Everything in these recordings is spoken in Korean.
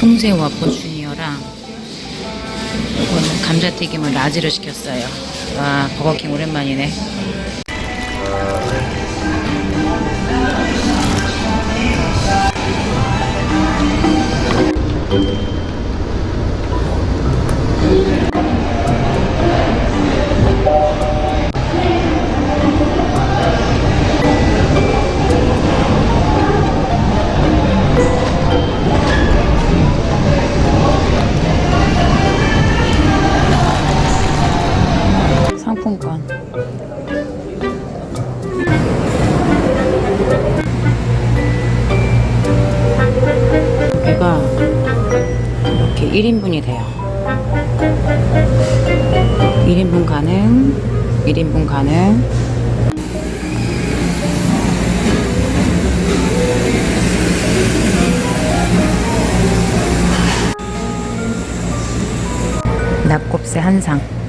통새우 와퍼 주니어랑 이거는 감자튀김을 라지로 시켰어요. 와 버거킹 오랜만이네. 1인분이 돼요. 1인분 가능, 1인분 가능. 낙곱새 한 상.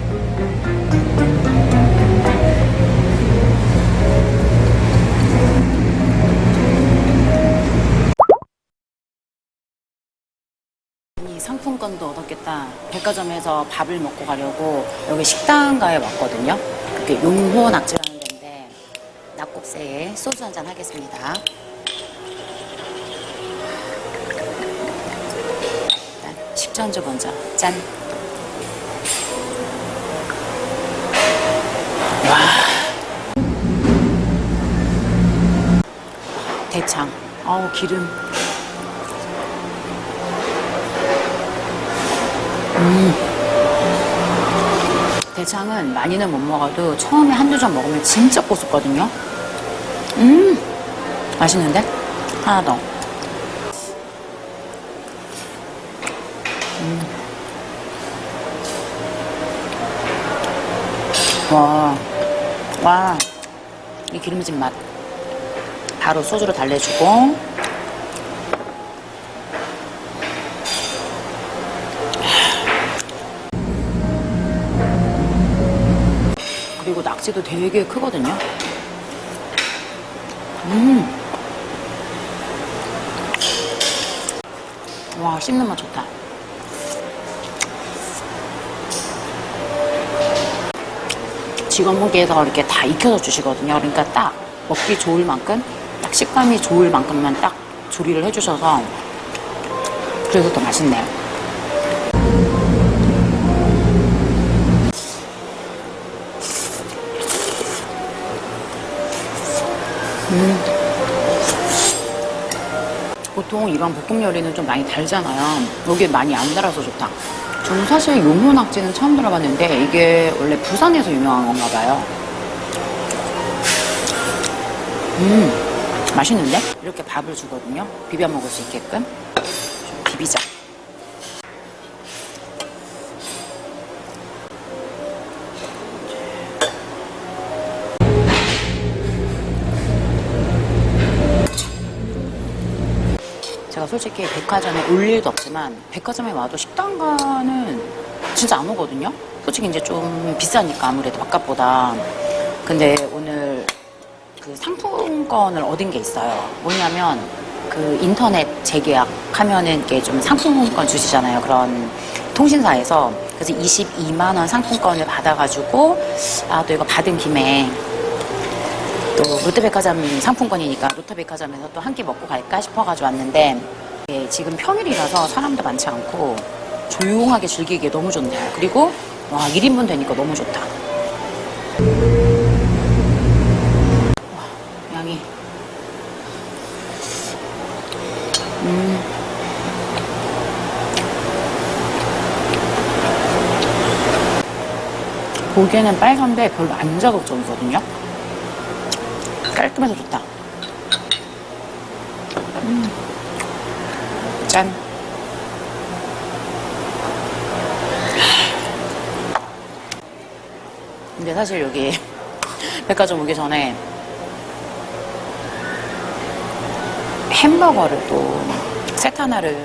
백화점에서 밥을 먹고 가려고 여기 식당가에 왔거든요. 이렇게 용호 낙지라는 데인데 낙곱새에 소주 한잔 하겠습니다. 일단 식전주 먼저 짠. 와. 대창. 어우 기름. 대창은 많이는 못 먹어도 처음에 한두 점 먹으면 진짜 고소거든요. 음, 맛있는데? 하나 더. 음. 와, 와, 이 기름진 맛. 바로 소주로 달래주고. 낙지도 되게 크거든요. 음. 와, 씹는 맛 좋다. 직원분께서 이렇게 다 익혀서 주시거든요. 그러니까 딱 먹기 좋을 만큼, 딱 식감이 좋을 만큼만 딱 조리를 해주셔서 그래서 더 맛있네요. 보통 이런 볶음 요리는 좀 많이 달잖아요. 여기 많이 안 달아서 좋다. 저는 사실 용호 낙지는 처음 들어봤는데 이게 원래 부산에서 유명한 건가 봐요. 음, 맛있는데? 이렇게 밥을 주거든요. 비벼 먹을 수 있게끔. 좀 비비자. 솔직히 백화점에 올 일도 없지만 백화점에 와도 식당가는 진짜 안 오거든요. 솔직히 이제 좀 비싸니까 아무래도 바깥보다. 근데 오늘 그 상품권을 얻은 게 있어요. 뭐냐면 그 인터넷 재계약 하면은 이게 좀 상품권 주시잖아요. 그런 통신사에서 그래서 22만 원 상품권을 받아가지고 아 또 이거 받은 김에 또 롯데백화점 상품권이니까 롯데백화점에서 또 한 끼 먹고 갈까 싶어가지고 왔는데 예, 지금 평일이라서 사람도 많지 않고 조용하게 즐기기에 너무 좋네요. 그리고 와 1인분 되니까 너무 좋다. 와, 양이 음. 보기에는 빨간데 별로 안 자극적이거든요. 깔끔해서 좋다. 짠. 근데 사실 여기 백화점 오기 전에 햄버거를 또셋 하나를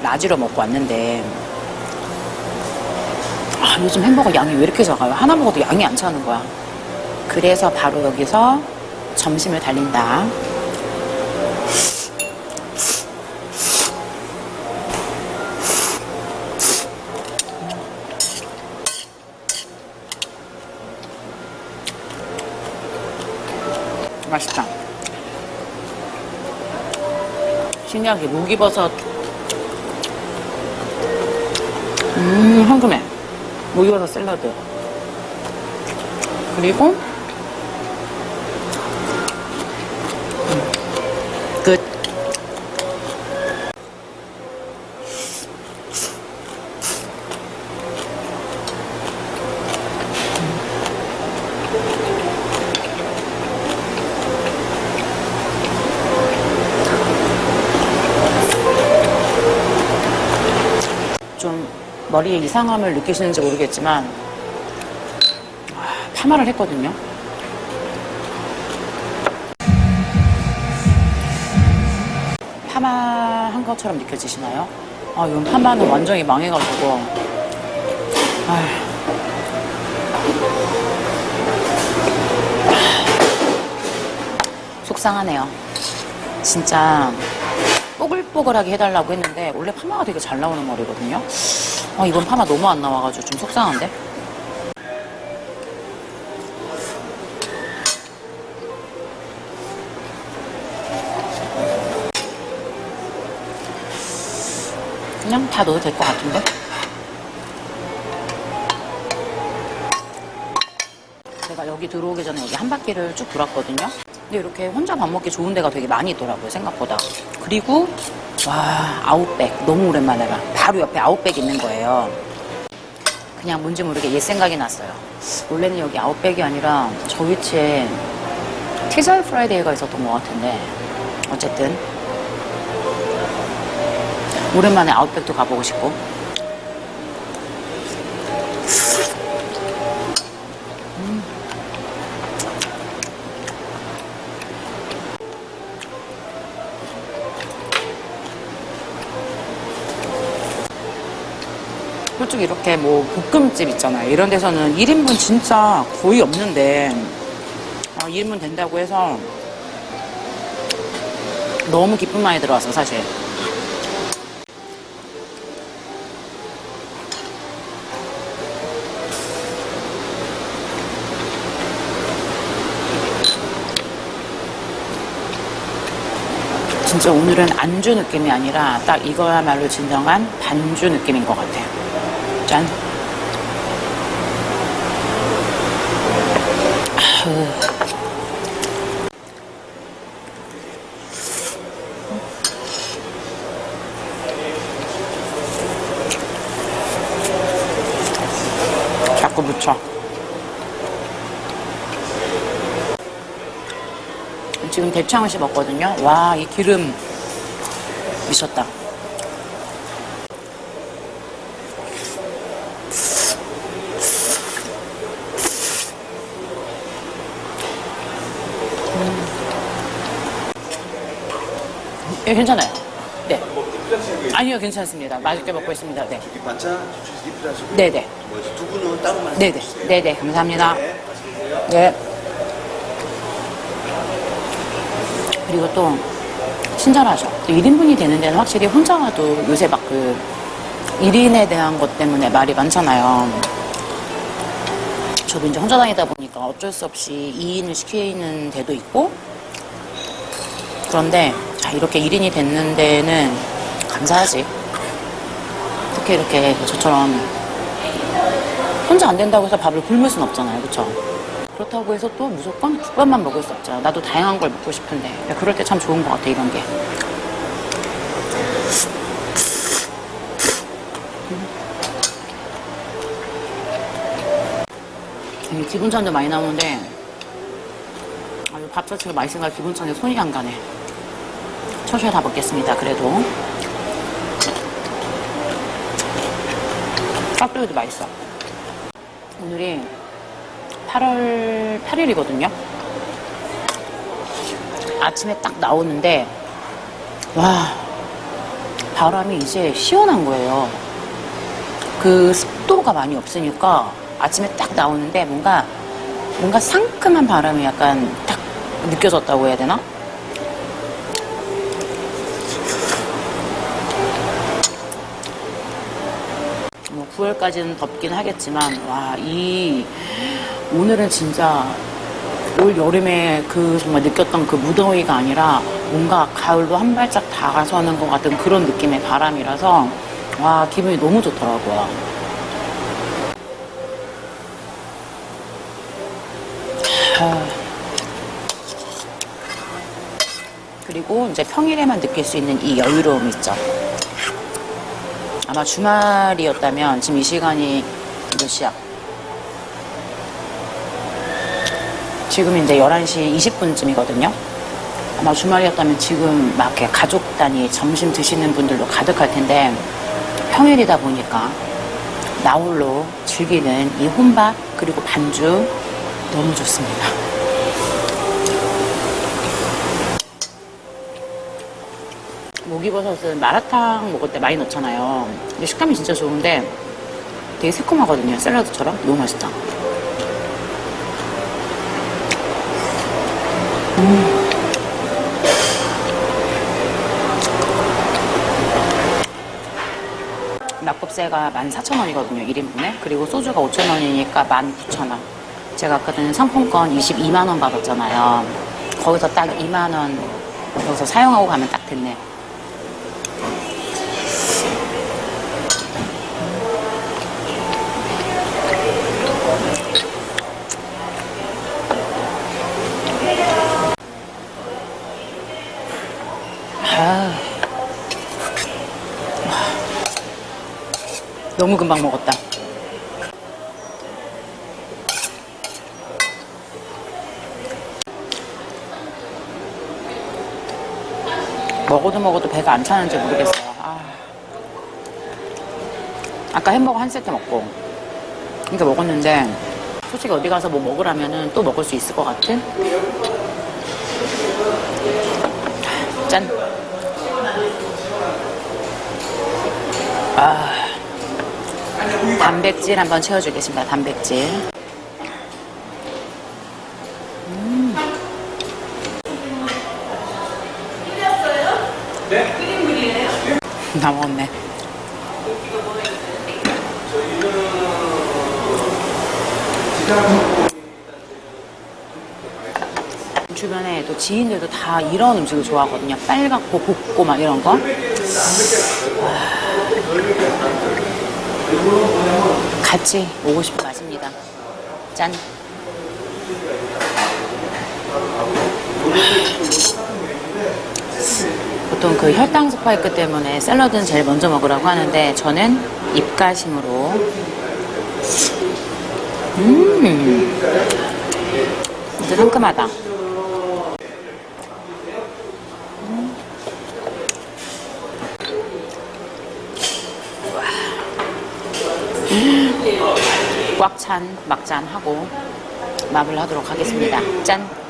라지로 먹고 왔는데 아, 요즘 햄버거 양이 왜 이렇게 작아요? 하나 먹어도 양이 안 차는 거야. 그래서 바로 여기서 점심을 달린다. 신기하게 목이버섯. 음, 황금해. 목이버섯 샐러드. 그리고, 머리에 이상함을 느끼시는지 모르겠지만 와, 파마를 했거든요. 파마한 것처럼 느껴지시나요? 아, 이건 파마는 완전히 망해가지고 아휴. 속상하네요. 진짜 뽀글뽀글하게 해달라고 했는데 원래 파마가 되게 잘 나오는 머리거든요. 아, 이번 파마 너무 안 나와가지고 좀 속상한데? 그냥 다 넣어도 될 것 같은데? 제가 여기 들어오기 전에 여기 한 바퀴를 쭉 돌았거든요. 근데 이렇게 혼자 밥 먹기 좋은 데가 되게 많이 있더라고요, 생각보다. 그리고, 와, 아웃백. 너무 오랜만에 봐. 바로 옆에 아웃백 있는 거예요. 그냥 뭔지 모르게 옛 생각이 났어요. 원래는 여기 아웃백이 아니라 저 위치에 티저일 프라이데이가 있었던 것 같은데, 어쨌든. 오랜만에 아웃백도 가보고 싶고. 솔직히 이렇게 뭐 볶음집 있잖아요. 이런 데서는 1인분 진짜 거의 없는데, 아, 1인분 된다고 해서 너무 기쁨 많이 들어왔어, 사실. 진짜 오늘은 안주 느낌이 아니라 딱 이거야말로 진정한 반주 느낌인 것 같아요. 짠. 아우. 자꾸 묻혀. 지금 대창을 씹었거든요. 와, 이 기름 미쳤다. 예, 괜찮아요. 네. 아니요, 괜찮습니다. 맛있게 먹고 있습니다. 네. 이 반찬 주시기 필요하시고 네네. 뭐 두부는 따로만 네네. 네네. 감사합니다. 네. 그리고 또, 친절하죠. 또 1인분이 되는 데는 확실히 혼자 가도 요새 막 그, 1인에 대한 것 때문에 말이 많잖아요. 저도 이제 혼자 다니다 보니까 어쩔 수 없이 2인을 시키는 데도 있고, 그런데, 자, 이렇게 1인이 됐는 데는 감사하지. 어떻게 이렇게 저처럼 혼자 안 된다고 해서 밥을 굶을 순 없잖아요. 그쵸? 그렇다고 해서 또 무조건 국밥만 먹을 수 없잖아. 나도 다양한 걸 먹고 싶은데. 그럴 때 참 좋은 것 같아, 이런 게. 음, 기분찬도 많이 나오는데, 밥 자체가 맛있으니까 기분찬에 손이 안 가네. 천천히 다 먹겠습니다, 그래도. 깍두기도 맛있어. 오늘이 8월 8일이거든요. 아침에 딱 나오는데, 와, 바람이 이제 시원한 거예요. 그 습도가 많이 없으니까 아침에 딱 나오는데 뭔가, 뭔가 상큼한 바람이 약간 딱 느껴졌다고 해야 되나? 9월까지는 덥긴 하겠지만 와 이 오늘은 진짜 올 여름에 그 정말 느꼈던 그 무더위가 아니라 뭔가 가을로 한 발짝 다가서는 것 같은 그런 느낌의 바람이라서 와 기분이 너무 좋더라고요. 아. 그리고 이제 평일에만 느낄 수 있는 이 여유로움 있죠. 아마 주말이었다면 지금 이 시간이 몇 시야? 지금 이제 11시 20분쯤이거든요. 아마 주말이었다면 지금 막 이렇게 가족 단위 점심 드시는 분들도 가득할 텐데 평일이다 보니까 나홀로 즐기는 이 혼밥 그리고 반주 너무 좋습니다. 목이버섯은 마라탕 먹을 때 많이 넣잖아요. 근데 식감이 진짜 좋은데 되게 새콤하거든요. 샐러드처럼. 너무 맛있다. 낙곱새가 14,000원이거든요, 1인분에. 그리고 소주가 5,000원이니까 19,000원. 제가 아까 전에 상품권 22만원 받았잖아요. 거기서 딱 2만원 여기서 사용하고 가면 딱 됐네. 아. 너무 금방 먹었다. 먹어도 먹어도 배가 안 차는지 모르겠어요. 아. 아까 햄버거 한 세트 먹고, 이렇게 먹었는데, 솔직히 어디 가서 뭐 먹으라면은 또 먹을 수 있을 것 같은? 짠. 아. 단백질 한번 채워주겠습니다. 단백질. 음. 다 먹었네. 주변에 또 지인들도 다 이런 음식을 좋아하거든요. 빨갛고 곱고 막 이런 거. 같이 오고 싶은 맛입니다. 짠. 보통 그 혈당 스파이크 때문에 샐러드는 제일 먼저 먹으라고 하는데 저는 입가심으로 음 진짜 상큼하다. 꽉 찬 막잔 하고 마무리 하도록 하겠습니다. 짠!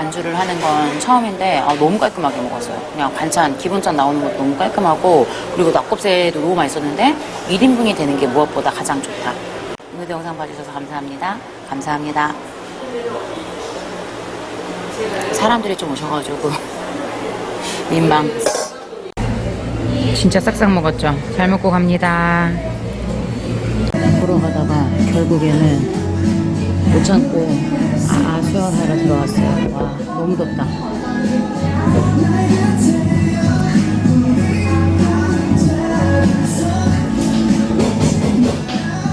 반주를 하는 건 처음인데 아, 너무 깔끔하게 먹었어요. 그냥 반찬, 기본찬 나오는 것도 너무 깔끔하고 그리고 낙곱새도 너무 맛있었는데 1인분이 되는 게 무엇보다 가장 좋다. 오늘도 영상 봐주셔서 감사합니다. 감사합니다. 사람들이 좀 오셔가지고 민망. 진짜 싹싹 먹었죠. 잘 먹고 갑니다. 보러 가다가 결국에는 못 참고 아 수영하러 들어왔어요. 와, 너무 덥다.